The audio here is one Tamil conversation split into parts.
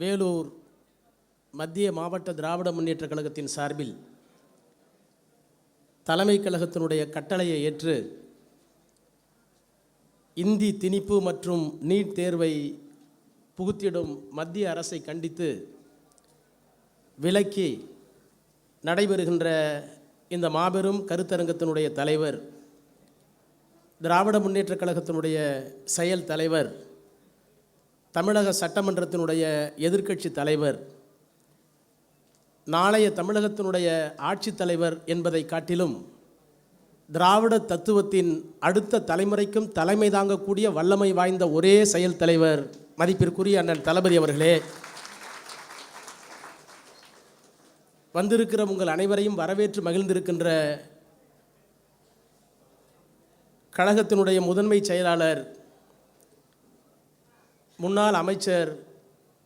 வேலூர் மத்திய மாவட்ட திராவிட முன்னேற்ற கழகத்தின் சார்பில் தலைமை கழகத்தினுடைய கட்டளையை ஏற்று இந்தி திணிப்பு மற்றும் நீட் தேர்வை புகுத்திடும் மத்திய அரசை கண்டித்து விலக்கி நடைபெறுகின்ற இந்த மாபெரும் கருத்தரங்கத்தினுடைய தலைவர் திராவிட முன்னேற்றக் கழகத்தினுடைய செயல் தலைவர் தமிழக சட்டமன்றத்தினுடைய எதிர்க்கட்சி தலைவர் நாளைய தமிழகத்தினுடைய ஆட்சித் தலைவர் என்பதை காட்டிலும் திராவிட தத்துவத்தின் அடுத்த தலைமுறைக்கும் தலைமை தாங்கக்கூடிய வல்லமை வாய்ந்த ஒரே செயல் தலைவர் மதிப்பிற்குரிய அண்ணன் தளபதி அவர்களே. வந்திருக்கிற உங்கள் அனைவரையும் வரவேற்று மகிழ்ந்திருக்கின்ற கழகத்தினுடைய முதன்மை செயலாளர் முன்னாள் அமைச்சர்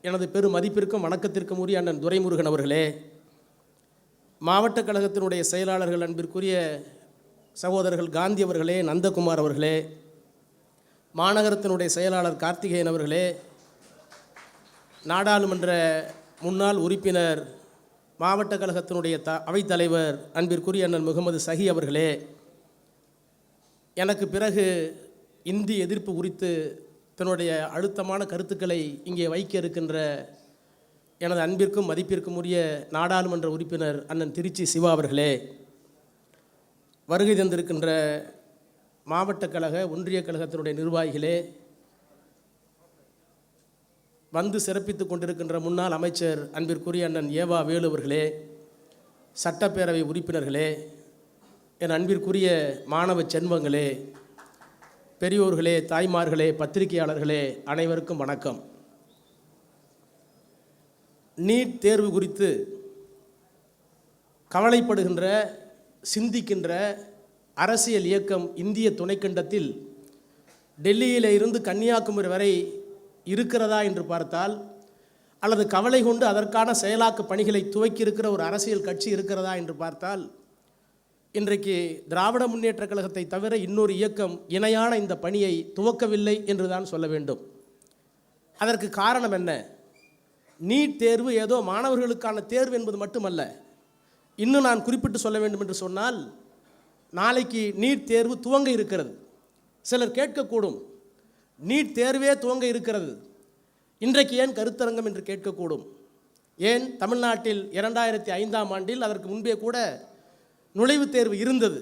எனது பெரும் மதிப்பிற்கும் வணக்கத்திற்கும் உரிய அண்ணன் துரைமுருகன் அவர்களே மாவட்ட கழகத்தினுடைய செயலாளர்கள் அன்பிற்குரிய சகோதரர்கள் காந்தி அவர்களே நந்தகுமார் அவர்களே மாநகரத்தினுடைய செயலாளர் கார்த்திகேயன் அவர்களே நாடாளுமன்ற முன்னாள் உறுப்பினர் மாவட்ட கழகத்தினுடைய த அவைத்தலைவர் அன்பிற்குரிய அண்ணன் முகமது சஹி அவர்களே எனக்கு பிறகு இந்தி எதிர்ப்பு குறித்து தன்னுடைய அழுத்தமான கருத்துக்களை இங்கே வைக்க இருக்கின்ற எனது அன்பிற்கும் மதிப்பிற்கும் உரிய நாடாளுமன்ற உறுப்பினர் அண்ணன் திருச்சி சிவா அவர்களே வருகை தந்திருக்கின்ற மாவட்ட கழக ஒன்றிய கழகத்தினுடைய நிர்வாகிகளே வந்து சிறப்பித்துக் கொண்டிருக்கின்ற முன்னாள் அமைச்சர் அன்பிற்குரிய அண்ணன் ஏவா வேலு அவர்களே சட்டப்பேரவை உறுப்பினர்களே என் அன்பிற்குரிய மாணவ செல்வங்களே பெரியோர்களே தாய்மார்களே பத்திரிகையாளர்களே அனைவருக்கும் வணக்கம். நீட் தேர்வு குறித்து கவலைப்படுகின்ற சிந்திக்கின்ற அரசியல் இயக்கம் இந்திய துணைக்கண்டத்தில் டெல்லியில் இருந்து கன்னியாகுமரி வரை இருக்கிறதா என்று பார்த்தால் அல்லது கவலை கொண்டு அதற்கான செயலாக்க பணிகளை துவக்கி இருக்கிற ஒரு அரசியல் கட்சி இருக்கிறதா என்று பார்த்தால் இன்றைக்கு திராவிட முன்னேற்றக் கழகத்தை தவிர இன்னொரு இயக்கம் இணையான இந்த பணியை துவக்கவில்லை என்று தான் சொல்ல வேண்டும். அதற்கு காரணம் என்ன? நீட் தேர்வு ஏதோ மாணவர்களுக்கான தேர்வு என்பது மட்டுமல்ல. இன்னும் நான் குறிப்பிட்டு சொல்ல வேண்டும் என்று சொன்னால் நாளைக்கு நீட் தேர்வு துவங்க இருக்கிறது. சிலர் கேட்கக்கூடும் நீட் தேர்வே துவங்க இருக்கிறது. இன்றைக்கு ஏன் கருத்தரங்கம்? என்று கேட்கக்கூடும். ஏன்? தமிழ்நாட்டில் இரண்டாயிரத்தி ஐந்தாம் ஆண்டில் அதற்கு முன்பே கூட நுழைவுத் தேர்வு இருந்தது.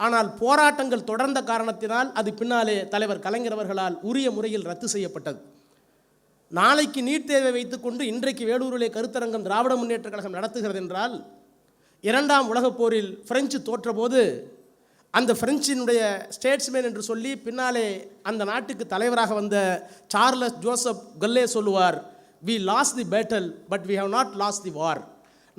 ஆனால் போராட்டங்கள் தொடர்ந்த காரணத்தினால் அது பின்னாலே தலைவர் கலைஞர் அவர்களால் உரிய முறையில் ரத்து செய்யப்பட்டது. நாளைக்கு நீட் தேர்வை வைத்துக்கொண்டு இன்றைக்கு வேலூரிலே கருத்தரங்கம் திராவிட முன்னேற்ற கழகம் நடத்துகிறது என்றால் இரண்டாம் உலகப் போரில் பிரெஞ்சு தோற்றபோது அந்த பிரெஞ்சினுடைய ஸ்டேட்ஸ்மேன் என்று சொல்லி பின்னாலே அந்த நாட்டுக்கு தலைவராக வந்த சார்லஸ் ஜோசப் கல்லே சொல்லுவார் we lose the battle but we have not lose the war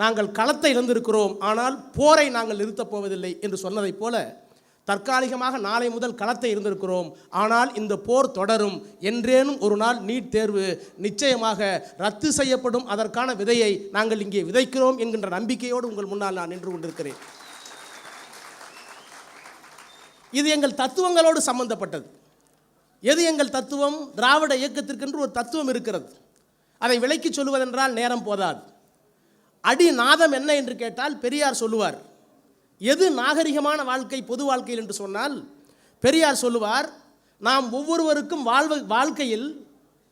நாங்கள் களத்தை இழந்திருக்கிறோம் ஆனால் போரை நாங்கள் நிறுத்தப் போவதில்லை என்று சொன்னதைப் போல தற்காலிகமாக நாளை முதல் களத்தை இருந்திருக்கிறோம் ஆனால் இந்த போர் தொடரும். என்றேனும் ஒரு நாள் நீட் தேர்வு. நிச்சயமாக ரத்து செய்யப்படும். அதற்கான விதையை நாங்கள் இங்கே விதைக்கிறோம் என்கின்ற நம்பிக்கையோடு உங்கள் முன்னால் நான் நின்று கொண்டிருக்கிறேன். இது எங்கள் தத்துவங்களோடு சம்பந்தப்பட்டது. எது எங்கள் தத்துவம்? திராவிட இயக்கத்திற்கென்று ஒரு தத்துவம் இருக்கிறது. அதை விலக்கி சொல்லுவதென்றால் நேரம் போதாது. அடி நாதம் என்ன என்று கேட்டால் பெரியார் சொல்லுவார். எது நாகரிகமான வாழ்க்கை பொது வாழ்க்கையில் என்று சொன்னால் பெரியார் சொல்லுவார் நாம் ஒவ்வொருவருக்கும் வாழ்வு வாழ்க்கையில்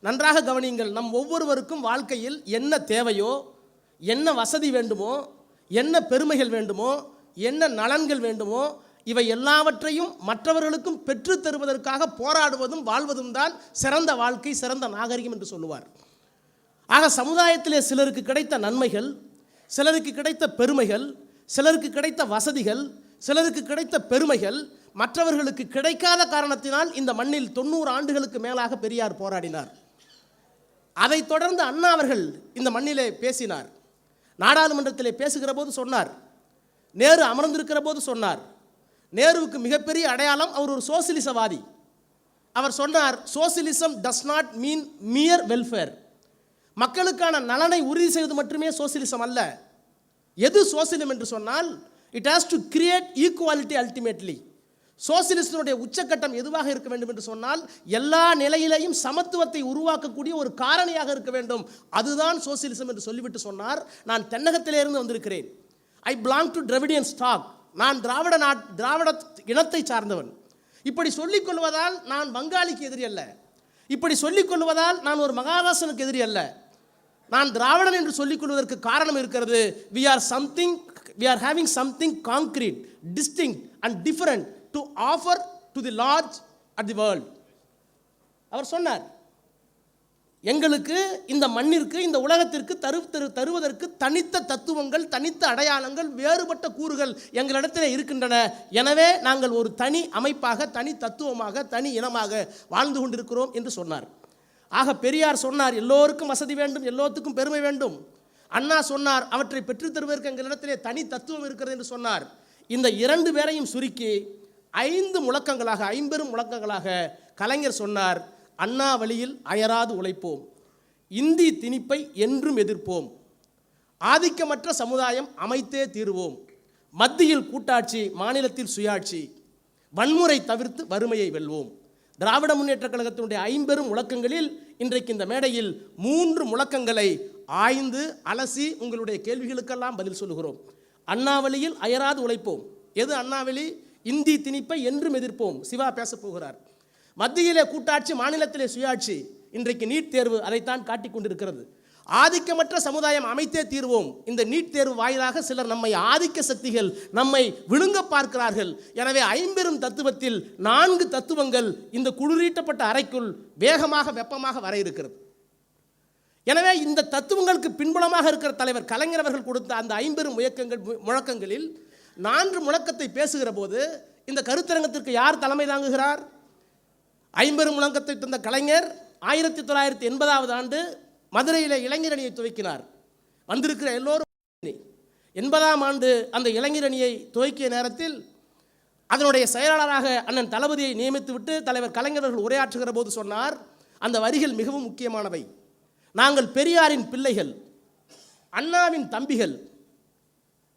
நன்றாக கவனியுங்கள். நம் ஒவ்வொருவருக்கும் வாழ்க்கையில் என்ன தேவையோ என்ன வசதி வேண்டுமோ என்ன பெருமைகள் வேண்டுமோ என்ன நலன்கள் வேண்டுமோ இவை எல்லாவற்றையும் மற்றவர்களுக்கும் பெற்றுத் தருவதற்காக போராடுவதும் வாழ்வதும் தான் சிறந்த வாழ்க்கை சிறந்த நாகரிகம் என்று சொல்லுவார். ஆக சமுதாயத்திலே சிலருக்கு கிடைத்த நன்மைகள் சிலருக்கு கிடைத்த பெருமைகள் சிலருக்கு கிடைத்த வசதிகள் சிலருக்கு கிடைத்த பெருமைகள் மற்றவர்களுக்கு கிடைக்காத காரணத்தினால் இந்த மண்ணில் தொண்ணூறு ஆண்டுகளுக்கு மேலாக பெரியார் போராடினார். அதைத் தொடர்ந்து அண்ணா அவர்கள் இந்த மண்ணிலே பேசினார். நாடாளுமன்றத்திலே பேசுகிற போது சொன்னார். நேரு அமர்ந்திருக்கிற போது சொன்னார். நேருவுக்கு மிகப்பெரிய அடையாளம் அவர் ஒரு சோசியலிசவாதி. அவர் சொன்னார் socialism does not mean mere welfare மக்களுக்கான நலனை உறுதி செய்வது மட்டுமே சோசியலிசம் அல்ல. எது சோசியலிசம் என்று சொன்னால் it has to create equality ultimately சோசியலிஸ்டினுடைய உச்சக்கட்டம் எதுவாக இருக்க வேண்டும் என்று சொன்னால் எல்லா நிலையிலையும் சமத்துவத்தை உருவாக்கக்கூடிய ஒரு காரணியாக இருக்க வேண்டும். அதுதான் சோசியலிசம் என்று சொல்லிவிட்டு சொன்னார். நான் தென்னகத்திலிருந்து வந்திருக்கிறேன். I belong to Dravidian stock நான் திராவிட நாட் திராவிட இனத்தை சார்ந்தவன். இப்படி சொல்லிக் கொள்வதால் நான் வங்காளிக்கு எதிரி அல்ல. இப்படி சொல்லிக் கொள்வதால் நான் ஒரு மகாராசனுக்கு எதிரி அல்ல. நான் திராவிடன் என்று சொல்லிக் கொள்வதற்கு காரணம் இருக்கிறது. We are something we are having something concrete distinct and different to offer to the large at the world அவர் சொன்னார் எங்களுக்கு இந்த மண்ணிற்கு இந்த உலகத்திற்கு தரு தரு தருவதற்கு தனித்த தத்துவங்கள் தனித்த அடையாளங்கள் வேறுபட்ட கூறுகள் எங்களிடத்தில் இருக்கின்றன. எனவே நாங்கள் ஒரு தனி அமைப்பாக தனி தத்துவமாக தனி இனமாக வாழ்ந்து கொண்டிருக்கிறோம் என்று சொன்னார். ஆக பெரியார் சொன்னார் எல்லோருக்கும் வசதி வேண்டும் எல்லோத்துக்கும் பெருமை வேண்டும். அண்ணா சொன்னார் அவற்றை பெற்றுத் தருவதற்கு எங்களிடத்திலே தனி தத்துவம் இருக்கிறது என்று சொன்னார். இந்த இரண்டு பேரையும் சுருக்கி ஐந்து முழக்கங்களாக ஐம்பெரும் முழக்கங்களாக கலைஞர் சொன்னார் அண்ணா வழியில் அயராது உழைப்போம் இந்தி திணிப்பை என்றும் எதிர்ப்போம் ஆதிக்கமற்ற சமுதாயம் அமைத்தே தீருவோம் மத்தியில் கூட்டாட்சி மாநிலத்தில் சுயாட்சி வன்முறை தவிர்த்து வறுமையை வெல்வோம். திராவிட முன்னேற்றக் கழகத்தினுடைய ஐம்பெரும் முழக்கங்களில் இன்றைக்கு இந்த மேடையில் மூன்று முழக்கங்களை ஆய்ந்து அலசி உங்களுடைய கேள்விகளுக்கெல்லாம் பதில் சொல்லுகிறோம். அண்ணாவளியில் அயராது உழைப்போம். எது அண்ணாவளி? இந்தி திணிப்பை என்றும் எதிர்ப்போம். சிவா பேசப் போகிறார். மத்தியிலே கூட்டாட்சி மாநிலத்திலே சுயாட்சி. இன்றைக்கு நீட் தேர்வு அதைத்தான் காட்டிக் கொண்டிருக்கிறது. ஆதிக்கமற்ற சமுதாயம் அமைத்தே தீர்வோம். இந்த நீட் தேர்வு வாயிலாக சிலர் நம்மை ஆதிக்க சக்திகள் நம்மை விழுங்க பார்க்கிறார்கள். எனவே ஐம்பெரும் தத்துவத்தில் நான்கு தத்துவங்கள் இந்த குளிரீட்டப்பட்ட அறைக்குள் வேகமாக வெப்பமாக வர இருக்கிறது. எனவே இந்த தத்துவங்களுக்கு பின்புலமாக இருக்கிற தலைவர் கலைஞர் அவர்கள் கொடுத்த அந்த ஐம்பெரும் முயக்கங்கள் முழக்கங்களில் நான்கு முழக்கத்தை பேசுகிற போது இந்த கருத்தரங்கத்திற்கு யார் தலைமை தாங்குகிறார்? ஐம்பெரும் முழக்கத்தை தந்த கலைஞர் ஆயிரத்தி தொள்ளாயிரத்தி எண்பதாவது ஆண்டு மதுரையில் இளைஞரணியை துவக்கினார். வந்திருக்கிற எல்லோரும் எண்பதாம் ஆண்டு அந்த இளைஞரணியை துவக்கிய நேரத்தில் அதனுடைய செயலாளராக அண்ணன் தளபதியை நியமித்துவிட்டு தலைவர் கலைஞர்கள் உரையாற்றுகிற போது சொன்னார் அந்த வரிகள் மிகவும் முக்கியமானவை. நாங்கள் பெரியாரின் பிள்ளைகள் அண்ணாவின் தம்பிகள்.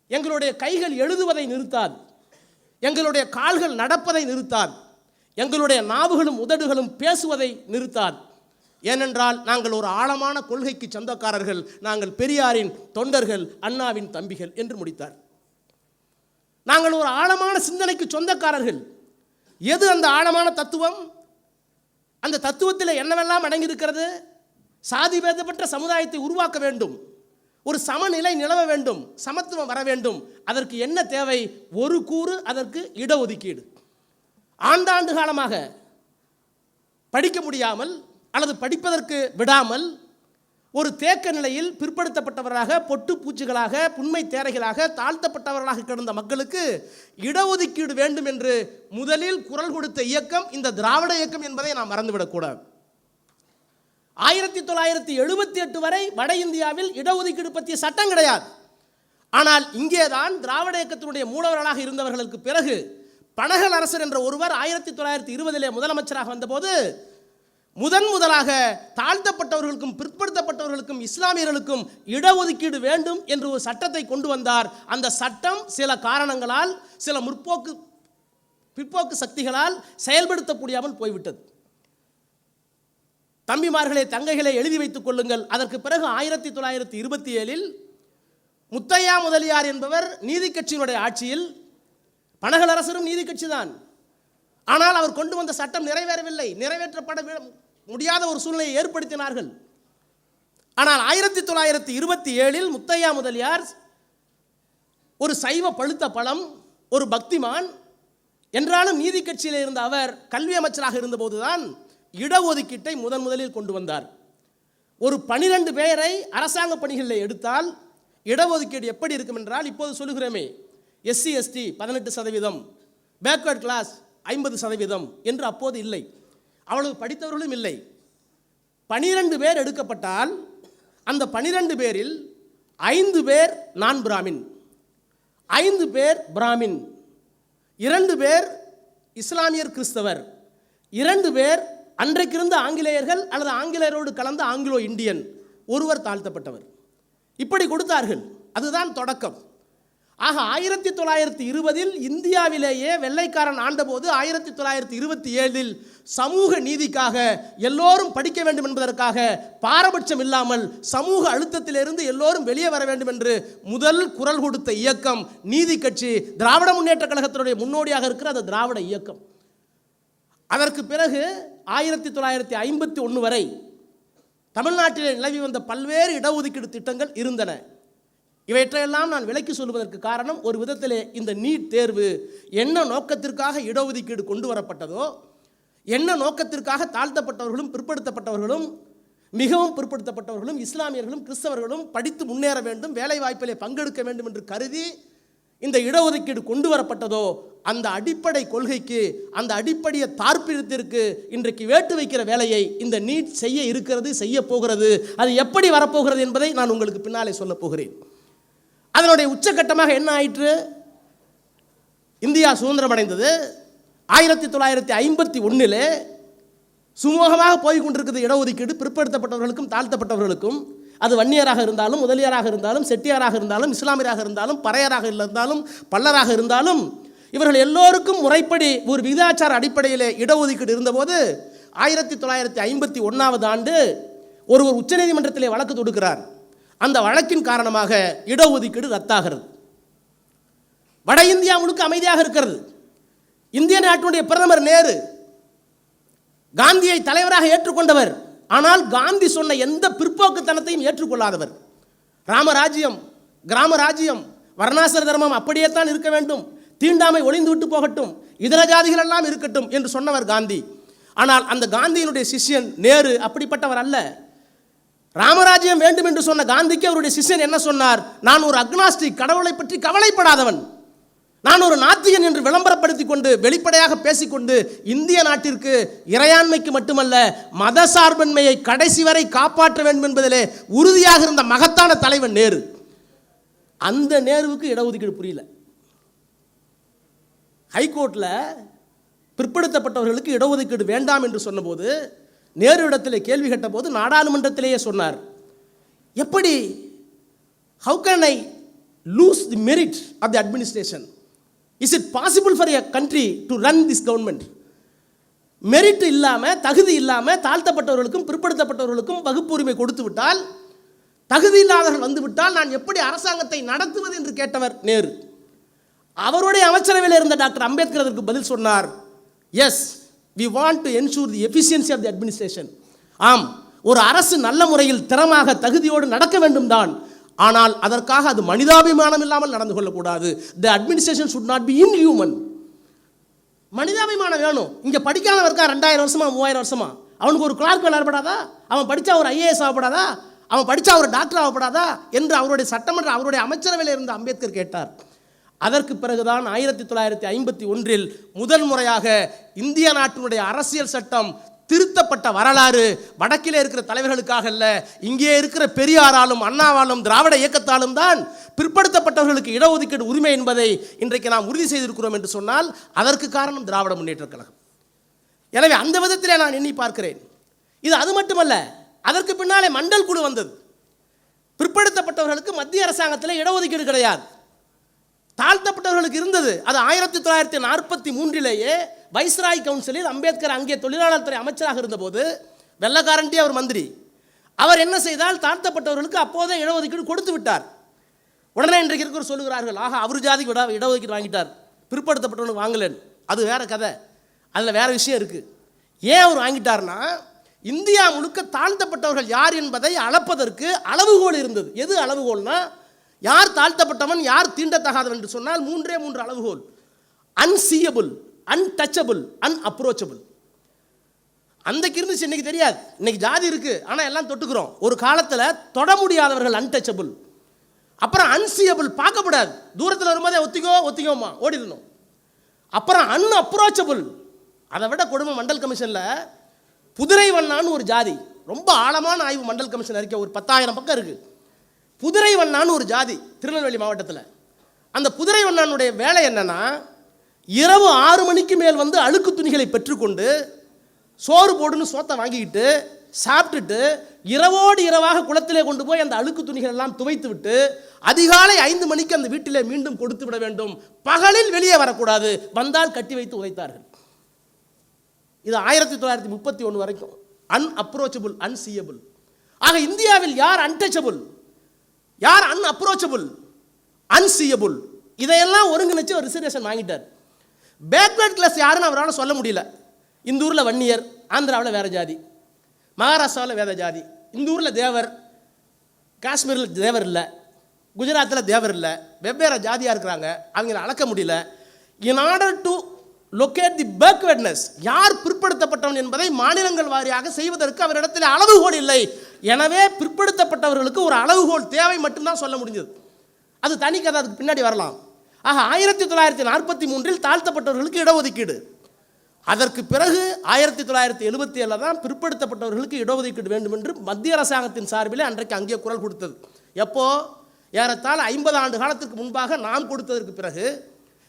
எங்களுடைய கைகள் எழுதுவதை நிறுத்தாது. எங்களுடைய கால்கள் நடப்பதை நிறுத்தாது. எங்களுடைய நாவுகளும் உதடுகளும் பேசுவதை நிறுத்தாது. ஏனென்றால் நாங்கள் ஒரு ஆழமான கொள்கைக்கு சொந்தக்காரர்கள் நாங்கள் பெரியாரின் தொண்டர்கள் அண்ணாவின் தம்பிகள் என்று முடித்தார். நாங்கள் ஒரு ஆழமான சிந்தனைக்கு சொந்தக்காரர்கள். எது அந்த ஆழமான தத்துவம்? அந்த தத்துவத்தில் என்னவெல்லாம் அடங்கியிருக்கிறது? சாதி பேதப்பட்ட சமுதாயத்தை உருவாக்க வேண்டும். ஒரு சமநிலை நிலவ வேண்டும். சமத்துவம் வர வேண்டும். அதற்கு என்ன தேவை? ஒரு கூறு அதற்கு இடஒதுக்கீடு. ஆண்டாண்டு காலமாக படிக்க முடியாமல் அல்லது படிப்பதற்கு விடாமல் ஒரு தேக்க நிலையில் பிற்படுத்தப்பட்டவராக பொட்டு பூச்சிகளாக புண்மை தேரைகளாக தாழ்த்தப்பட்டவர்களாக கிடந்த மக்களுக்கு இடஒதுக்கீடு வேண்டும் என்று முதலில் குரல் கொடுத்த இயக்கம் இந்த திராவிட இயக்கம் என்பதை நாம் மறந்துவிடக்கூடாது ஆயிரத்தி தொள்ளாயிரத்தி எழுபத்தி எட்டு வரை வட இந்தியாவில் இடஒதுக்கீடு பற்றிய சட்டம் கிடையாது. ஆனால் இங்கேதான் திராவிட இயக்கத்தினுடைய மூலவர்களாக இருந்தவர்களுக்கு பிறகு பனகல் அரசர் என்ற ஒருவர் ஆயிரத்தி தொள்ளாயிரத்தி இருபதிலே முதலமைச்சராக வந்தபோது முதன் முதலாக தாழ்த்தப்பட்டவர்களுக்கும் பிற்படுத்தப்பட்டவர்களுக்கும் இஸ்லாமியர்களுக்கும் இடஒதுக்கீடு வேண்டும் என்று ஒரு சட்டத்தை கொண்டு வந்தார். அந்த சட்டம் சில காரணங்களால் சில முற்போக்கு பிற்போக்கு சக்திகளால் செயல்படுத்த முடியாமல் போய்விட்டது. தம்பிமார்களே தங்கைகளை எழுதி வைத்துக் கொள்ளுங்கள். அதற்கு பிறகு ஆயிரத்தி தொள்ளாயிரத்தி இருபத்தி ஏழில் முத்தையா முதலியார் என்பவர் நீதி கட்சியினுடைய ஆட்சியில் பனகல் அரசரும் நீதி கட்சி தான் ஆனால் அவர் கொண்டு வந்த சட்டம் நிறைவேறவில்லை. நிறைவேற்றப்பட முடியாத ஒரு சூழ்நிலையை ஏற்படுத்தினார்கள். ஆனால் ஆயிரத்தி தொள்ளாயிரத்தி இருபத்தி ஏழில் முத்தையா முதலியார் ஒரு சைவ பழுத்த பழம் ஒரு பக்திமான் என்றாலும் நீதி கட்சியில் இருந்த அவர் கல்வி அமைச்சராக இருந்தபோதுதான் இடஒதுக்கீட்டை முதன் முதலில் கொண்டு வந்தார். ஒரு பனிரெண்டு பேரை அரசாங்க பணிகளில் எடுத்தால் இடஒதுக்கீடு எப்படி இருக்கும் என்றால் இப்போது சொல்லுகிறோமே எஸ்சி எஸ்டி பதினெட்டு சதவீதம் பேக்வர்ட் கிளாஸ் ஐம்பது சதவீதம் என்று அப்போது இல்லை. அவ்வளவு படித்தவர்களும் இல்லை. பனிரெண்டு பேர் எடுக்கப்பட்டால் அந்த பனிரெண்டு பேரில் ஐந்து பேர் நான் பிராமின். ஐந்து பேர் பிராமின். இரண்டு பேர் இஸ்லாமியர் கிறிஸ்தவர். இரண்டு பேர் அன்றைக்கிருந்த ஆங்கிலேயர்கள் அல்லது ஆங்கிலேயரோடு கலந்த ஆங்கிலோ இந்தியன். ஒருவர் தாழ்த்தப்பட்டவர். இப்படி கொடுத்தார்கள். அதுதான் தொடக்கம். ஆக ஆயிரத்தி தொள்ளாயிரத்தி இருபதில் இந்தியாவிலேயே வெள்ளைக்காரன் ஆண்டபோது ஆயிரத்தி தொள்ளாயிரத்தி இருபத்தி ஏழில் சமூக நீதிக்காக எல்லோரும் படிக்க வேண்டும் என்பதற்காக பாரபட்சம் இல்லாமல் சமூக அழுத்தத்திலிருந்து எல்லோரும் வெளியே வர வேண்டும் என்று முதல் குரல் கொடுத்த இயக்கம். நீதி கட்சி திராவிட முன்னேற்ற கழகத்தினுடைய முன்னோடியாக இருக்கிற அந்த திராவிட இயக்கம். அதற்கு பிறகு ஆயிரத்தி தொள்ளாயிரத்தி ஐம்பத்தி ஒன்று வரை தமிழ்நாட்டில் நிலவி வந்த பல்வேறு இடஒதுக்கீடு திட்டங்கள் இருந்தன. இவற்றையெல்லாம் நான் விலக்கி சொல்வதற்கு காரணம் ஒரு விதத்திலே இந்த நீட் தேர்வு என்ன நோக்கத்திற்காக இடஒதுக்கீடு கொண்டு வரப்பட்டதோ என்ன நோக்கத்திற்காக தாழ்த்தப்பட்டவர்களும் பிற்படுத்தப்பட்டவர்களும் மிகவும் பிற்படுத்தப்பட்டவர்களும் இஸ்லாமியர்களும் கிறிஸ்தவர்களும் படித்து முன்னேற வேண்டும் வேலை வாய்ப்பிலே பங்கெடுக்க வேண்டும் என்று கருதி இந்த இடஒதுக்கீடு கொண்டு வரப்பட்டதோ அந்த அடிப்படை கொள்கைக்கு அந்த அடிப்படைய தார்ப்பிடத்திற்கு இன்றைக்கு வேட்டு வைக்கிற வேலையை இந்த நீட் செய்ய இருக்கிறது செய்ய போகிறது. அது எப்படி வரப்போகிறது என்பதை நான் உங்களுக்கு பின்னாலே சொல்லப் போகிறேன். அதனுடைய உச்சகட்டமாக என்ன ஆயிற்று? இந்தியா சுதந்திரம் அடைந்தது ஆயிரத்தி தொள்ளாயிரத்தி ஐம்பத்தி ஒன்றில் சுமூகமாக போய் கொண்டிருக்கிறது இடஒதுக்கீடு. பிற்படுத்தப்பட்டவர்களுக்கும் தாழ்த்தப்பட்டவர்களுக்கும். அது வன்னியராக இருந்தாலும் முதலியாராக இருந்தாலும் செட்டியாராக இருந்தாலும் இஸ்லாமியராக இருந்தாலும் பறையராக இருந்தாலும் பல்லராக இருந்தாலும் இவர்கள் எல்லோருக்கும் முறைப்படி ஒரு விகிதாச்சார அடிப்படையில் இடஒதுக்கீடு இருந்தபோது ஆயிரத்தி தொள்ளாயிரத்தி ஐம்பத்தி ஒன்றாவது ஆண்டு ஒருவர் உச்சநீதிமன்றத்திலே வழக்கு தொடுக்கிறார். அந்த வழக்கின் காரணமாக இடஒதுக்கீடு ரத்தாகிறது. வட இந்தியா முழுக்க அமைதியாக இருக்கிறது. இந்திய நாட்டினுடைய பிரதமர் நேரு காந்தியை தலைவராக ஏற்றுக்கொண்டவர். ஆனால் காந்தி சொன்ன எந்த பிற்போக்குத்தனத்தையும் ஏற்றுக்கொள்ளாதவர். ராமராஜ்யம் கிராம ராஜ்யம் வர்ணாசிர தர்மம் அப்படியே தான் இருக்க வேண்டும். தீண்டாமை ஒளிந்து விட்டு போகட்டும். இதர ஜாதிகள் எல்லாம் இருக்கட்டும் என்று சொன்னவர் காந்தி. ஆனால் அந்த காந்தியினுடைய சிஷ்யன் நேரு அப்படிப்பட்டவர் அல்ல. ராமராஜ்யம் வேண்டும் என்று சொன்ன காந்திக்கு அவருடைய சிஷ்யன் என்ன சொன்னார்? நான் ஒரு அக்னாஸ்டிக் கடவுளை பற்றி கவலைப்படாதவன். நான் ஒரு நாத்திகன் என்று விளம்பரப்படுத்தி கொண்டு வெளிப்படையாக பேசிக்கொண்டு இந்திய நாட்டிற்கு இறையாண்மைக்கு மட்டுமல்ல மத சார்பன்மையை கடைசி வரை காப்பாற்ற வேண்டும் என்பதிலே உறுதியாக இருந்த மகத்தான தலைவன் நேரு. அந்த நேருவுக்கு இடஒதுக்கீடு புரியல. ஹைகோர்ட்டில் பிற்படுத்தப்பட்டவர்களுக்கு இடஒதுக்கீடு வேண்டாம் என்று சொன்னபோது நேரு கேள்வி கேட்டபோது நாடாளுமன்றத்திலேயே சொன்னார் எப்படி how can I lose the merit of the administration is it possible for a country to run this government merit இல்லாமல் தகுதி இல்லாமல் தாழ்த்தப்பட்டவர்களுக்கும் பிற்படுத்தப்பட்டவர்களுக்கும் வகுப்பு உரிமை கொடுத்து விட்டால் தகுதி இல்லாதவர்கள் வந்துவிட்டால் நான் எப்படி அரசாங்கத்தை நடத்துவது என்று கேட்டவர் நேரு. அவருடைய அமைச்சரவையில் இருந்த டாக்டர் அம்பேத்கர் அதற்கு பதில் சொன்னார் yes we want to ensure the efficiency of the administration ஆம் ஒரு அரசு நல்ல முறையில் திறமாக தகுதியோடு நடக்க வேண்டும் தான் ஆனால் அதற்காக அது மனிதாபிமானம் இல்லாமல் நடந்து கொள்ளக்கூடாது. The administration should not be inhuman மனிதாபிமானம் வேணும். இங்கே படிக்காதவன் இருக்கா? ரெண்டாயிரம் வருஷமா? மூவாயிரம் வருஷமா? அவனுக்கு ஒரு கிளார்க் விளையாடப்படாதா அவன் படித்தா ஒரு ஐஏஎஸ் ஆகப்படாதா? அவன் படித்தா ஒரு டாக்டர் ஆகப்படாதா? என்று அவருடைய சட்டமன்ற அவருடைய அமைச்சரவையில் இருந்த அம்பேத்கர் கேட்டார். அதற்கு பிறகுதான் ஆயிரத்தி தொள்ளாயிரத்தி ஐம்பத்தி ஒன்றில் முதல் முறையாக இந்திய நாட்டினுடைய அரசியல் சட்டம் திருத்தப்பட்ட வரலாறு வடக்கிலே இருக்கிற தலைவர்களுக்காக அல்ல இங்கே இருக்கிற பெரியாராலும் அண்ணாவாலும் திராவிட இயக்கத்தாலும் தான் பிற்படுத்தப்பட்டவர்களுக்கு இடஒதுக்கீடு உரிமை என்பதை இன்றைக்கு நாம் உறுதி செய்திருக்கிறோம் என்று சொன்னால் அதற்கு காரணம் திராவிட முன்னேற்ற கழகம். எனவே அந்த விதத்திலே நான் எண்ணி பார்க்கிறேன். இது அது மட்டுமல்ல அதற்கு பின்னாலே மண்டல் குழு வந்தது. பிற்படுத்தப்பட்டவர்களுக்கு மத்திய அரசாங்கத்தில் இடஒதுக்கீடு கிடையாது. தாழ்த்தப்பட்டவர்களுக்கு இருந்தது. அது ஆயிரத்தி தொள்ளாயிரத்தி நாற்பத்தி மூன்றிலேயே வைஸ்ராய் கவுன்சிலில் அம்பேத்கர் அங்கே தொழிலாளர் துறை அமைச்சராக இருந்தபோது வெள்ளக்காரன்ட்டி அவர் மந்திரி. அவர் என்ன செய்தால் தாழ்த்தப்பட்டவர்களுக்கு அப்போதே இடஒதுக்கீடு கொடுத்து விட்டார். உடனே இன்றைக்கு இருக்கிற சொல்லுகிறார்கள் ஆக அவர் ஜாதிக்கு விட இடஒதுக்கீடு வாங்கிட்டார். பிற்படுத்தப்பட்டவனுக்கு வாங்கலன்னு. அது வேற கதை. அதில் வேற விஷயம் இருக்குது ஏன் அவர் வாங்கிட்டார்னா இந்தியா முழுக்க தாழ்த்தப்பட்டவர்கள் யார் என்பதை அளப்பதற்கு அளவுகோல் இருந்தது. எது அளவுகோல்னா யார் தாழ்த்தப்பட்டவன் யார் தீண்டத்தகாதவன் என்று சொன்னால் மூன்றே மூன்று அளவுகோல். அன்சீயபிள் அன்டச்சபிள் அன்அப்ரோச்சபிள் அன்றைக்கு இருந்துச்சு இன்னைக்கு தெரியாது. இன்னைக்கு ஜாதி இருக்குது ஆனால் எல்லாம் தொட்டுக்கிறோம். ஒரு காலத்தில் தொட முடியாதவர்கள் அன்டச்சபிள் அப்புறம் அன்சியபிள் பார்க்கப்படாது. தூரத்தில் வரும்போதே ஒத்திக்கோ ஒத்திக்கோமா ஓடிடணும். அப்புறம் அன் அப்ரோச்சபிள் அதை விட கொடுமை மண்டல் கமிஷனில் புதிரை வண்ணான்னு ஒரு ஜாதி. ரொம்ப ஆழமான ஆய்வு மண்டல் கமிஷன் அறிக்கை ஒரு பத்தாயிரம் பக்கம் இருக்குது புதிரை வண்ணான்னு ஒரு ஜாதி திருநெல்வேலி மாவட்டத்தில். அந்த புதிரை வண்ணானுடைய வேலை என்னன்னா இரவு ஆறு மணிக்கு மேல் வந்து அழுக்கு துணிகளை பெற்றுக்கொண்டு சோறு போடுன்னு சோத்தை வாங்கிக்கிட்டு சாப்பிட்டுட்டு இரவோடு இரவாக குளத்திலே கொண்டு போய் அந்த அழுக்கு துணிகள் எல்லாம் துவைத்து விட்டு அதிகாலை ஐந்து மணிக்கு அந்த வீட்டிலே மீண்டும் கொடுத்து விட வேண்டும். பகலில் வெளியே வரக்கூடாது. வந்தால் கட்டி வைத்து உதைத்தார்கள். இது ஆயிரத்தி தொள்ளாயிரத்தி முப்பத்தி ஒன்று வரைக்கும். அன்அப்ரோச்சபிள் அன்சியபிள் ஆக இந்தியாவில் யார் அன்டச்சபிள் யார் அன் அன்அப்ரோச்சபிள் அன்சியபிள் இதையெல்லாம் ஒருங்கிணைச்சு ஒரு ரிசர்வேஷன் வாங்கிட்டார். பேக்வேர்ட் கிளாஸ் யாருன்னு அவரால் சொல்ல முடியல. இந்த ஊரில் வன்னியர் ஆந்திராவில் வேற ஜாதி. மகாராஷ்டிராவில் வேறு ஜாதி. இந்த ஊரில் தேவர் காஷ்மீரில் தேவர் இல்லை. குஜராத்தில் தேவர் இல்லை. வெவ்வேறு ஜாதியாக இருக்கிறாங்க. அவங்கள அளக்க முடியல. In order to locate the backwardness யார் பிற்படுத்தப்பட்டவன் என்பதை மாநிலங்கள் வாரியாக செய்வதற்கு அவரிடத்தில் அளவுகோல் இல்லை. எனவே பிற்படுத்தப்பட்டவர்களுக்கு ஒரு அளவுகோல் தேவை மட்டும்தான் சொல்ல முடிஞ்சது. அது தனி கதை அதுக்கு பின்னாடி வரலாம். ஆக ஆயிரத்தி தொள்ளாயிரத்தி நாற்பத்தி மூன்றில் தாழ்த்தப்பட்டவர்களுக்கு இடஒதுக்கீடு. அதற்கு பிறகு ஆயிரத்தி தொள்ளாயிரத்தி எழுபத்தி ஏழில் தான் பிற்படுத்தப்பட்டவர்களுக்கு இடஒதுக்கீடு வேண்டும் என்று மத்திய அரசாங்கத்தின் சார்பிலே அன்றைக்கு அங்கே குரல் கொடுத்தது. எப்போ? ஏறத்தாழ ஐம்பது ஆண்டு காலத்திற்கு முன்பாக நாம் கொடுத்ததற்கு பிறகு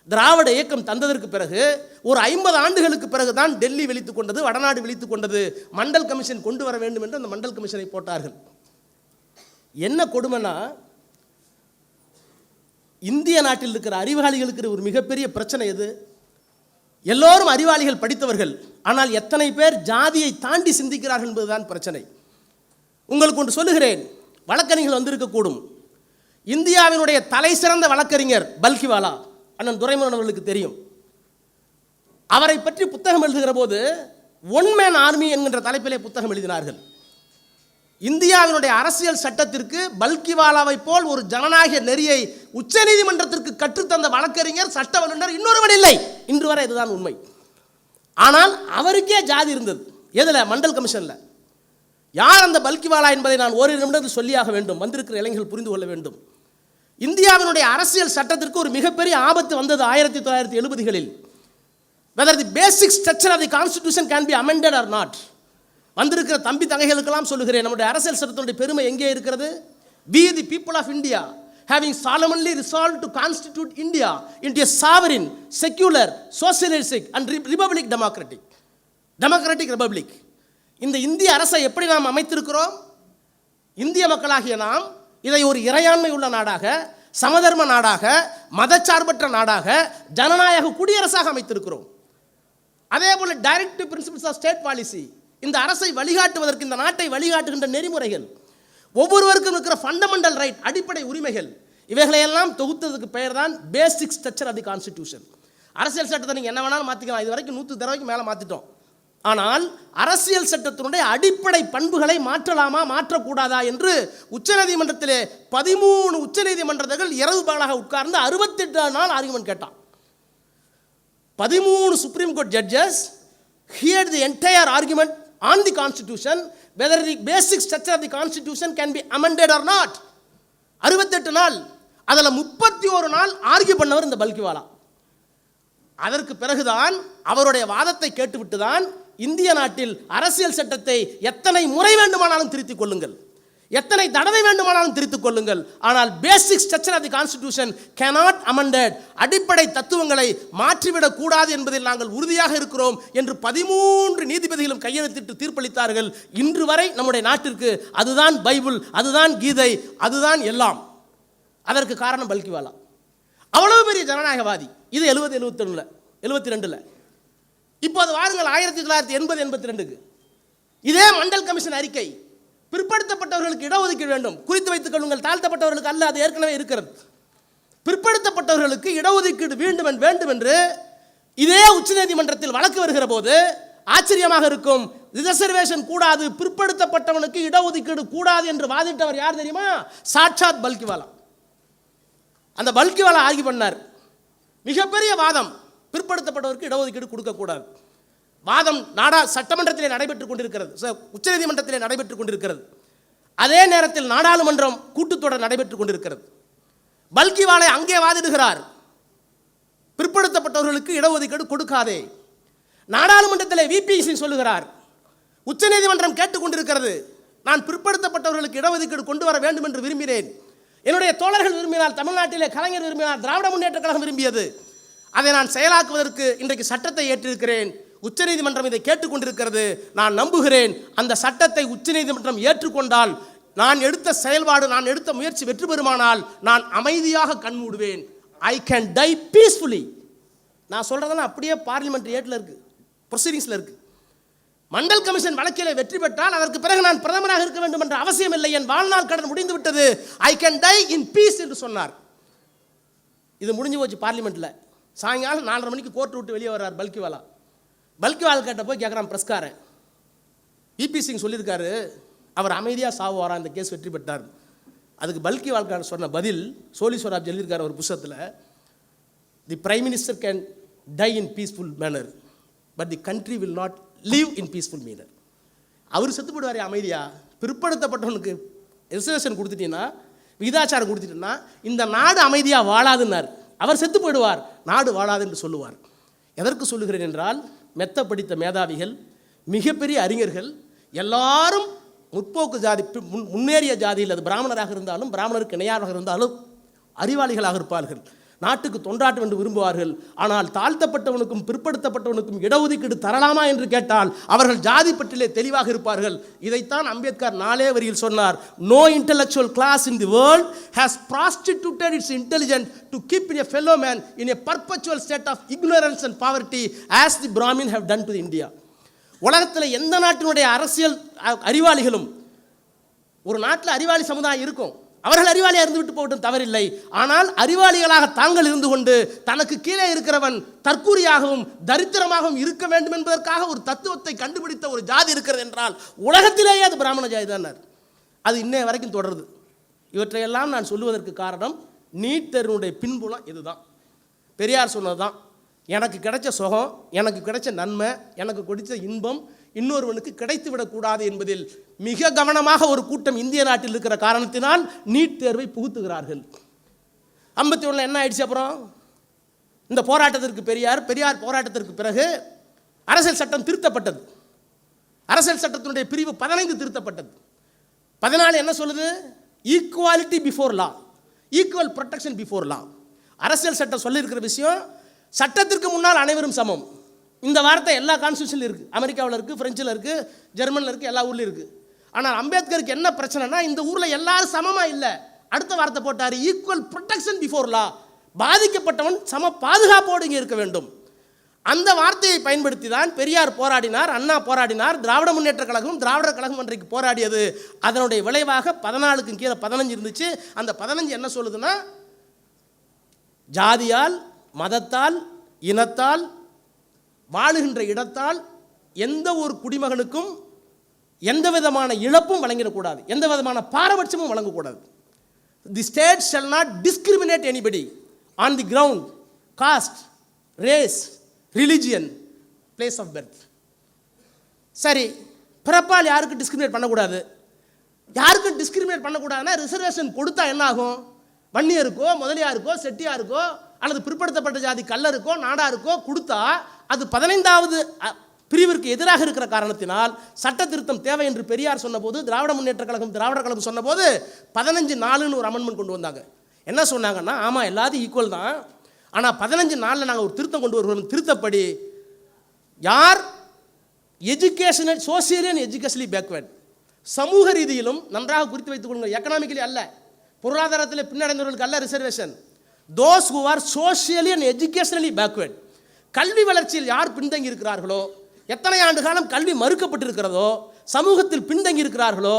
திராவிட இயக்கம் தந்ததற்கு பிறகு ஒரு ஐம்பது ஆண்டுகளுக்கு பிறகு தான் டெல்லி விழித்துக் கொண்டது வடநாடு விழித்துக் கொண்டது மண்டல் கமிஷன் கொண்டு வர வேண்டும் என்று அந்த மண்டல் கமிஷனை போட்டார்கள். என்ன கொடுமைனா இந்திய நாட்டில் இருக்கிற அறிவாளிகளுக்கு ஒரு மிகப்பெரிய பிரச்சனை எது? எல்லோரும் அறிவாளிகள் படித்தவர்கள் ஆனால் எத்தனை பேர் ஜாதியை தாண்டி சிந்திக்கிறார்கள் என்பதுதான் பிரச்சனை. உங்களுக்கு ஒன்று சொல்லுகிறேன் வழக்கறிஞர்கள் வந்திருக்கக்கூடும். இந்தியாவினுடைய தலை சிறந்த வழக்கறிஞர் பல்கிவாலா. அண்ணன் துரைமுருகன் அவர்களுக்கு தெரியும். அவரை பற்றி புத்தகம் எழுதுகிற போது ஒன் மேன் ஆர்மி என்கின்ற தலைப்பிலே புத்தகம் எழுதினார்கள். இந்தியாவினுடைய அரசியல் சட்டத்திற்கு பல்கிவாலாவை போல் ஒரு ஜனநாயக நெறியை உச்சநீதிமன்றத்திற்கு கற்றுத்தந்த வழக்கறிஞர் சட்ட வல்லுநர் இன்னொருவன் இல்லை. இன்று வரை இதுதான் உண்மை. ஆனால் அவருக்கே ஜாதி இருந்தது. எதில்? மண்டல் கமிஷனில். யார் அந்த பல்கிவாலா என்பதை நான் ஓரிரு நிமிடத்தில் சொல்லியாக வேண்டும். வந்திருக்கிற இளைஞர்கள் புரிந்து கொள்ள வேண்டும். இந்தியாவினுடைய அரசியல் சட்டத்திற்கு ஒரு மிகப்பெரிய ஆபத்து வந்தது ஆயிரத்தி தொள்ளாயிரத்தி எழுபதுகளில். Whether the basic structure of the constitution can be amended or not வந்திருக்கிற தம்பி தங்கைகளுக்கெல்லாம் சொல்லுகிறேன் நம்முடைய அரசியல் சட்டத்தினுடைய பெருமை எங்கே இருக்கிறது? We the people of India having solemnly resolve to constitute India in sovereign secular socialistic and republic democratic democratic republic இந்த இந்திய அரசை எப்படி நாம் அமைத்திருக்கிறோம்? இந்திய மக்களாகிய நாம் இதை ஒரு இறையாண்மை உள்ள நாடாக சமதர்ம நாடாக மதச்சார்பற்ற நாடாக ஜனநாயக குடியரசாக அமைத்திருக்கிறோம். அதே போல் directive principles of state policy இந்த அரசை வழிகாட்டுவதற்கு இந்த நாட்டை வழிகாட்டுகின்ற நெறிமுறைகள் ஒவ்வொருவருக்கும் இருக்கிற ஃபண்டமெண்டல் ரைட் அடிப்படை உரிமைகள் இவைகளையெல்லாம் தொகுத்ததுக்கு பெயர் தான் basic structure of the constitution அரசியல் சட்டத்தை நீங்கள் என்ன வேணாலும் மாற்றிக்கலாம் இது வரைக்கும் நூற்று தடவைக்கு மேலே மாற்றிட்டோம் ஆனால் அரசியல் சட்டத்தினுடைய அடிப்படை பண்புகளை மாற்றலாமா மாற்றக்கூடாதா என்று உச்சநீதிமன்றத்திலே பதிமூணு உச்சநீதிமன்றங்கள் இரவு பகலாக உட்கார்ந்து அறுபத்தெட்டு நாள் ஆர்குமெண்ட் கேட்டான். பதிமூணு supreme court judges hear the entire argument on the constitution whether the basic structure of the constitution can be amended or not அறுபத்தெட்டு நாள் அதில் முப்பத்தி ஒரு நாள் ஆர்கியூ பண்ணவர் இந்த பல்கிவாலா. அதற்கு பிறகுதான் அவருடைய வாதத்தை கேட்டுவிட்டு தான் இந்திய நாட்டில் அரசியல் சட்டத்தை எத்தனை முறை வேண்டுமானாலும் திருத்திக் கொள்ளுங்கள். எத்தனை தடவை வேண்டுமானாலும் திருத்திக் கொள்ளுங்கள். ஆனால் basic structure of the constitution cannot amended அடிப்படை தத்துவங்களை மாற்றிவிடக் கூடாது என்பதில் நாங்கள் உறுதியாக இருக்கிறோம் என்று பதிமூன்று நீதிபதிகளும் கையெழுத்திட்டு தீர்ப்பளித்தார்கள். இன்று வரை நம்முடைய நாட்டிற்கு அதுதான் பைபிள் அதுதான் கீதை அதுதான் எல்லாம். அதற்கு காரணம் பல்கிவாலா? அவ்வளவு பெரிய ஜனநாயகவாதி. இது எழுபது எழுபத்தொன்னுல எழுபத்தி ரெண்டில். இப்போது வாருங்கள் ஆயிரத்தி தொள்ளாயிரத்தி எண்பது எண்பத்தி ரெண்டுக்கு இதே மண்டல் கமிஷன் அறிக்கை. பிற்படுத்தப்பட்டவர்களுக்கு இடஒதுக்கீடு வேண்டும். குறித்து வைத்துக் கொள்ளுங்கள். தாழ்த்தப்பட்டவர்களுக்கு அல்ல அது ஏற்கனவே இருக்கிறது. பிற்படுத்தப்பட்டவர்களுக்கு இடஒதுக்கீடு வேண்டும் வேண்டும் என்று இதே உச்சநீதிமன்றத்தில் வழக்கு வருகிற போது ஆச்சரியமாக இருக்கும். ரிசர்வேஷன் கூடாது. பிற்படுத்தப்பட்டவனுக்கு இடஒதுக்கீடு கூடாது என்று வாதிட்டவர் யார் தெரியுமா? சாட்சாத் பல்கிவாலா. அந்த பல்கிவாலா ஆகி பண்ணார். மிகப்பெரிய வாதம். பிற்படுத்தப்பட்டவருக்கு இடஒதுக்கீடு கொடுக்கக்கூடாது. வாதம் நாடா சட்டமன்றத்திலே நடைபெற்றுக் கொண்டிருக்கிறது. உச்சநீதிமன்றத்திலே நடைபெற்றுக் கொண்டிருக்கிறது. அதே நேரத்தில் நாடாளுமன்றம் கூட்டுத்தொடர் நடைபெற்றுக் கொண்டிருக்கிறது. பல்கிவாலை அங்கே வாதிடுகிறார். பிற்படுத்தப்பட்டவர்களுக்கு இடஒதுக்கீடு கொடுக்காதே. நாடாளுமன்றத்தில் விபிசி சொல்லுகிறார். உச்சநீதிமன்றம் கேட்டுக்கொண்டிருக்கிறது நான் பிற்படுத்தப்பட்டவர்களுக்கு இடஒதுக்கீடு கொண்டு வர வேண்டும் என்று விரும்பினேன். என்னுடைய தோழர்கள் விரும்பினால் தமிழ்நாட்டிலே கலைஞர் விரும்பினார் திராவிட முன்னேற்ற கழகம் விரும்பியது. அதை நான் செயலாக்குவதற்கு இன்றைக்கு சட்டத்தை ஏற்றிருக்கிறேன். உச்சநீதிமன்றம் இதை கேட்டுக்கொண்டிருக்கிறது. நான் நம்புகிறேன். அந்த சட்டத்தை உச்சநீதிமன்றம் ஏற்றுக்கொண்டால் நான் எடுத்த செயல்பாடு நான் எடுத்த முயற்சி வெற்றி பெறுமானால் நான் அமைதியாக கண் மூடுவேன். ஐ கேன் டை பீஸ்ஃபுல்லி நான் சொல்கிறதெல்லாம் அப்படியே பார்லிமெண்ட் ஏட்டில் இருக்குது ப்ரொசீடிங்ஸில் இருக்குது மண்டல் கமிஷன் வழக்கிலே வெற்றி பெற்றால் அதற்கு பிறகு நான் பிரதமராக இருக்க வேண்டும் என்ற அவசியம் இல்லை. என் வாழ்நாள் கடன் முடிந்து விட்டது I can die in peace என்று சொன்னார். இது முடிஞ்சு போச்சு பார்லிமெண்ட்டில் சாயங்காலம் நாலரை மணிக்கு கோர்ட் விட்டு வெளியே வர்றார் பல்கிவாலா. பல்கிவால் கேட்ட போய் கேட்குறான் பிரஸ்காரன். பிபி சிங் சொல்லியிருக்காரு அவர் அமைதியாக சாவாரா இந்த கேஸ் வெற்றி பெற்றார். அதுக்கு பல்கி வாழ்க்கார் சொன்ன பதில் சோலீஸ்வராப் எழுதியிருக்கார் ஒரு புஸ்தத்தில் the prime minister can die in peaceful manner but the country will not leave in peaceful manner அவர் செத்து போடுவார் பிற்படுத்தப்பட்டவனுக்கு ரிசர்வேஷன் கொடுத்துட்டீங்கன்னா விகிதாச்சாரம் கொடுத்துட்டீங்கன்னா இந்த நாடு அமைதியாக வாழாதுன்னார். அவர் செத்து போயிடுவார். நாடு வாழாது என்று சொல்லுவார். எதற்கு சொல்லுகிறேன் என்றால் மெத்த படித்த மேதாவிகள் மிகப்பெரிய அறிஞர்கள் எல்லாரும் முற்போக்கு ஜாதி முன் முன்னேறிய ஜாதியில் அது பிராமணராக இருந்தாலும் பிராமணருக்கு இணையாக இருந்தாலும் அறிவாளிகளாக இருப்பார்கள். நாட்டுக்கு தொண்டாட்டம் என்று விரும்புவார்கள். ஆனால் தாழ்த்தப்பட்டவனுக்கும் பிற்படுத்தப்பட்டவனுக்கும் இடஒதுக்கீடு தரலாமா என்று கேட்டால் அவர்கள் ஜாதி பற்றிலே தெளிவாக இருப்பார்கள். இதைத்தான் அம்பேத்கர் நாளே வரியில் சொன்னார். No intellectual class in the world has prostituted its intelligent to keep in fellow man in in a state of ignorance and and as the Brahmin Brahmin done done to India உலகத்தில் எந்த நாட்டினுடைய அரசியல் அறிவாளிகளும் ஒரு நாட்டில் அறிவாளி சமுதாயம் இருக்கும். அவர்கள் அறிவாளியாக இருந்து விட்டு போகட்டும் தவறில்லை. ஆனால் அறிவாளிகளாக தாங்கள் இருந்து கொண்டு தனக்கு கீழே இருக்கிறவன் தற்கூரியாகவும் தரித்திரமாகவும் இருக்க வேண்டும் என்பதற்காக ஒரு தத்துவத்தை கண்டுபிடித்த ஒரு ஜாதி இருக்கிறது என்றால் உலகத்திலேயே அது பிராமண ஜாதி தானார் அது. இன்னைய வரைக்கும் தொடருது. இவற்றையெல்லாம் நான் சொல்லுவதற்கு காரணம் நீட் தேர்வினுடைய பின்புலம் இதுதான். பெரியார் சொன்னது தான் எனக்கு கிடைச்ச சுகம் எனக்கு கிடைச்ச நன்மை எனக்கு கொடுத்த இன்பம் இன்னொருவனுக்கு கிடைத்து விடக்கூடாது என்பதில் மிக கவனமாக ஒரு கூட்டம் இந்திய நாட்டில் இருக்கிற காரணத்தினால் நீட் தேர்வை புகுத்துகிறார்கள். ஐம்பத்தி ஒன்றில் என்ன ஆயிடுச்சு அப்புறம்? இந்த போராட்டத்திற்கு பெரியார் பெரியார் போராட்டத்திற்கு பிறகு அரசியல் சட்டம் திருத்தப்பட்டது. அரசியல் சட்டத்தினுடைய பிரிவு பதினைந்து திருத்தப்பட்டது. பதினாலு என்ன சொல்லுது? Equality before law equal protection before law அரசியல் சட்டம் சொல்லியிருக்கிற விஷயம் சட்டத்திற்கு முன்னால் அனைவரும் சமம். இந்த வார்த்தை எல்லா கான்ஸ்டியூஷன்லையும் இருக்குது அமெரிக்காவில் இருக்குது ஃப்ரெஞ்சில் இருக்குது ஜெர்மனில் இருக்குது எல்லா ஊர்லேயும் இருக்குது ஆனால் அம்பேத்கருக்கு என்ன பிரச்சனைனா இந்த ஊரில் எல்லாரும் சமமாக இல்லை. அடுத்த வார்த்தை போட்டார் ஈக்குவல் ப்ரொடெக்ஷன் பிஃபோர் லா பாதிக்கப்பட்டவன் சம பாதுகாப்போடு இங்கே இருக்க வேண்டும். அந்த வார்த்தையை பயன்படுத்தி தான் பெரியார் போராடினார் அண்ணா போராடினார் திராவிட முன்னேற்ற கழகம் திராவிடர் கழகம் அன்றைக்கு போராடியது. அதனுடைய விளைவாக பதினாலுக்கும் கீழே பதினஞ்சு இருந்துச்சு. அந்த பதினஞ்சு என்ன சொல்லுதுன்னா ஜாதியால் மதத்தால் இனத்தால் வாழுகின்ற இடத்தால் எந்த ஒரு குடிமகனுக்கும் எந்த விதமான இழப்பும் வழங்கிடக்கூடாது. எந்த விதமான பாரபட்சமும் வழங்கக்கூடாது. The state shall not discriminate anybody on the ground caste race religion place of birth சரி பிறப்பால் யாருக்கும் டிஸ்கிரிமினேட் பண்ணக்கூடாது? யாருக்கும் டிஸ்கிரிமினேட் பண்ணக்கூடாதுன்னா ரிசர்வேஷன் கொடுத்தா என்ன ஆகும் வன்னியருக்கோ முதலியாருக்கோ செட்டியாருக்கோ அல்லது பிற்படுத்தப்பட்ட ஜாதி கல்லருக்கோ நாடாருக்கோ கொடுத்தா அது பதினைந்தாவது பிரிவிற்கு எதிராக இருக்கிற காரணத்தினால் சட்ட திருத்தம் தேவை என்று பெரியார் சொன்னபோது திராவிட முன்னேற்ற கழகம் திராவிட கழகம் சொன்னபோது பதினஞ்சு நாலுன்னு ஒரு அமெண்ட்மெண்ட் கொண்டு வந்தாங்க. என்ன சொன்னாங்கன்னா ஆமாம் எல்லாத்தையும் ஈக்குவல் தான். ஆனால் பதினஞ்சு நாளில் நாங்கள் ஒரு திருத்தம் கொண்டு வருவோம் திருத்தப்படி யார்? Educational socially and educationally backward சமூக ரீதியிலும் நன்றாக குறித்து வைத்துக் கொள்ளுங்கள். எக்கனாமிக்கலி அல்ல. பொருளாதாரத்தில் பின்னடைந்தவர்களுக்கு அல்ல reservation those who are socially and educationally backward கல்வி வளர்ச்சியில் யார் பின்தங்கி இருக்கிறார்களோ எத்தனை ஆண்டு காலம் கல்வி மறுக்கப்பட்டிருக்கிறதோ சமூகத்தில் பின்தங்கி இருக்கிறார்களோ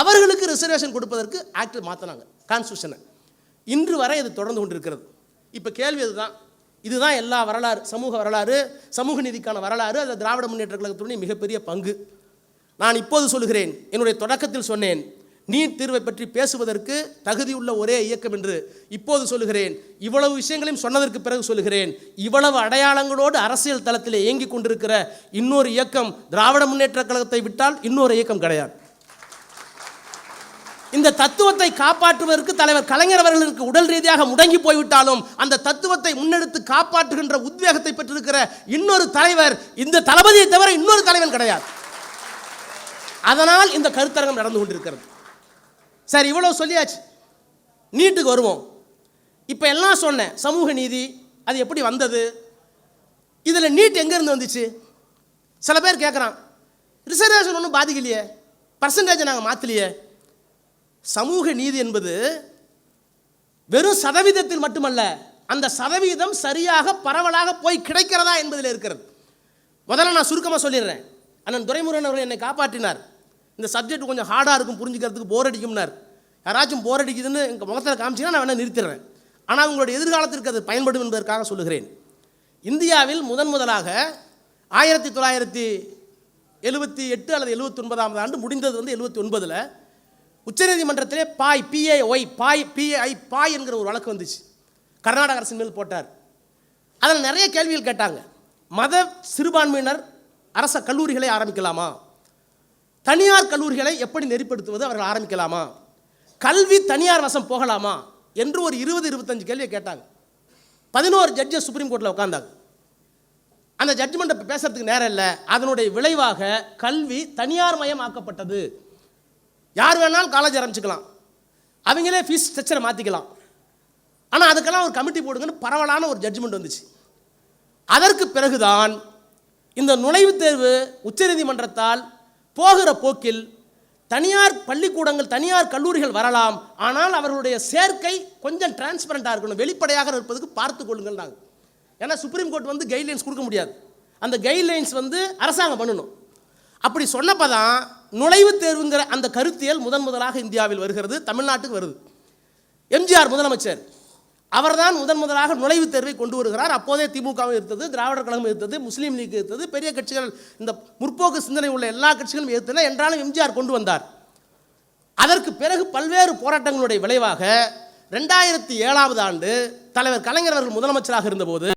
அவர்களுக்கு ரிசர்வேஷன் கொடுப்பதற்கு ஆக்டில் மாற்றினாங்க கான்ஸ்டியூஷனை இன்று வரை இது தொடர்ந்து கொண்டிருக்கிறது. இப்போ கேள்வி இதுதான். இதுதான் எல்லா வரலாறு சமூக வரலாறு சமூக நீதிக்கான வரலாறு அதில் திராவிட முன்னேற்ற கழகத்துடைய மிகப்பெரிய பங்கு. நான் இப்போது சொல்கிறேன் என்னுடைய தொடக்கத்தில் சொன்னேன் நீட் தீர்வை பற்றி பேசுவதற்கு தகுதியுள்ள ஒரே இயக்கம் என்று இப்போது சொல்லுகிறேன். இவ்வளவு விஷயங்களையும் சொன்னதற்கு பிறகு சொல்லுகிறேன். இவ்வளவு அடையாளங்களோடு அரசியல் தளத்தில் இயங்கிக் கொண்டிருக்கிற இன்னொரு இயக்கம் திராவிட முன்னேற்ற கழகத்தை விட்டால் இன்னொரு இயக்கம் கிடையாது. இந்த தத்துவத்தை காப்பாற்றுவதற்கு தலைவர் கலைஞர் அவர்களுக்கு உடல் ரீதியாக முடங்கி போய்விட்டாலும் அந்த தத்துவத்தை முன்னெடுத்து காப்பாற்றுகின்ற உத்வேகத்தை பெற்றிருக்கிற இன்னொரு தலைவர் இந்த தளபதியை தவிர இன்னொரு தலைவன் கிடையாது. அதனால் இந்த கருத்தரங்கம் நடந்து கொண்டிருக்கிறது. சரி இவ்வளோ சொல்லியாச்சு. நீட்டுக்கு வருவோம். இப்போ எல்லாம் சொன்னேன். சமூக நீதி அது எப்படி வந்தது? இதில் நீட் எங்கேருந்து வந்துச்சு? சில பேர் கேட்குறான் ரிசர்வேஷன் ஒன்றும் பாதிக்கலையே. பர்சன்டேஜை நாங்கள் மாற்றலையே சமூக நீதி என்பது வெறும் சதவீதத்தில் மட்டுமல்ல அந்த சதவீதம் சரியாக பரவலாக போய் கிடைக்கிறதா என்பதில் இருக்கிறது. முதல்ல நான் சுருக்கமாக சொல்லிடுறேன். அண்ணன் துரைமுருகன் அவர்கள் என்னை காப்பாற்றினார். இந்த சப்ஜெக்ட் கொஞ்சம் ஹார்டாக இருக்கும் புரிஞ்சுக்கிறதுக்கு போர் அடிக்கும்னார். யாராச்சும் போர் அடிக்குதுன்னு எங்கள் முகத்தில் காமிச்சிங்கன்னா நான் வேணால் நிறுத்திடுறேன். ஆனால் உங்களுடைய எதிர்காலத்திற்கு அது பயன்படும் என்பதற்காக சொல்லுகிறேன். இந்தியாவில் முதன் முதலாக ஆயிரத்தி தொள்ளாயிரத்தி எழுபத்தி எட்டு அல்லது எழுபத்தி ஒன்பதாம் ஆண்டு முடிந்தது வந்து எழுபத்தி ஒன்பதில் உச்சநீதிமன்றத்திலே Bai B A Y Bai B A I Bai என்கிற ஒரு வழக்கு வந்துச்சு. கர்நாடக அரசின் மேல் போட்டார். அதில் நிறைய கேள்விகள் கேட்டாங்க. மத சிறுபான்மையினர் அரச கல்லூரிகளை ஆரம்பிக்கலாமா? தனியார் கல்லூரிகளை எப்படி நெறிப்படுத்துவது அவர்கள் ஆரம்பிக்கலாமா? கல்வி தனியார் வசம் போகலாமா? என்று ஒரு இருபது இருபத்தஞ்சு கேள்வியை கேட்டாங்க. பதினோரு ஜட்ஜஸ் சுப்ரீம் கோர்ட்டில் உட்காந்தாங்க அந்த ஜட்ஜ்மெண்ட்டை பேசுறதுக்கு நேரம் இல்லை. அதனுடைய விளைவாக கல்வி தனியார் மயமாக்கப்பட்டது. யார் வேணாலும் காலேஜ் ஆரம்பிச்சுக்கலாம். அவங்களே ஃபீஸ் ஸ்ட்ரக்சரை மாற்றிக்கலாம் ஆனால் அதுக்கெல்லாம் ஒரு கமிட்டி போடுங்கன்னு பரவலான ஒரு ஜட்ஜ்மெண்ட் வந்துச்சு. அதற்கு பிறகுதான் இந்த நுழைவுத் தேர்வு உச்சநீதிமன்றத்தால் போகிற போக்கில் தனியார் பள்ளிக்கூடங்கள் தனியார் கல்லூரிகள் வரலாம். ஆனால் அவர்களுடைய சேர்க்கை கொஞ்சம் டிரான்ஸ்பரண்டாக இருக்கணும். வெளிப்படையாக இருப்பதுக்கு பார்த்து கொள்ளுங்கள் நாங்கள். ஏன்னா சுப்ரீம் கோர்ட் வந்து கைட்லைன்ஸ் கொடுக்க முடியாது. அந்த கைட்லைன்ஸ் வந்து அரசாங்கம் பண்ணணும். அப்படி சொன்னப்போ தான் நுழைவுத் தேர்வுங்கிற அந்த கருத்தியல் முதன் முதலாக இந்தியாவில் வருகிறது தமிழ்நாட்டுக்கு வருது. எம்ஜிஆர் முதலமைச்சர். அவர்தான் முதன் முதலாக நுழைவுத் தேர்வை கொண்டு வருகிறார். அப்போதே திமுகவும் இருந்தது திராவிடர் கழகம் இருந்தது முஸ்லீம் லீக் இருந்தது பெரிய கட்சிகள் இந்த முற்போக்கு சிந்தனை உள்ள எல்லா கட்சிகளும் இருந்தன என்றாலும் எம்ஜிஆர் கொண்டு வந்தார். அதற்கு பிறகு பல்வேறு போராட்டங்களுடைய விளைவாக ரெண்டாயிரத்தி ஏழாவது ஆண்டு தலைவர் கலைஞர் அவர்கள் முதலமைச்சராக இருந்தபோது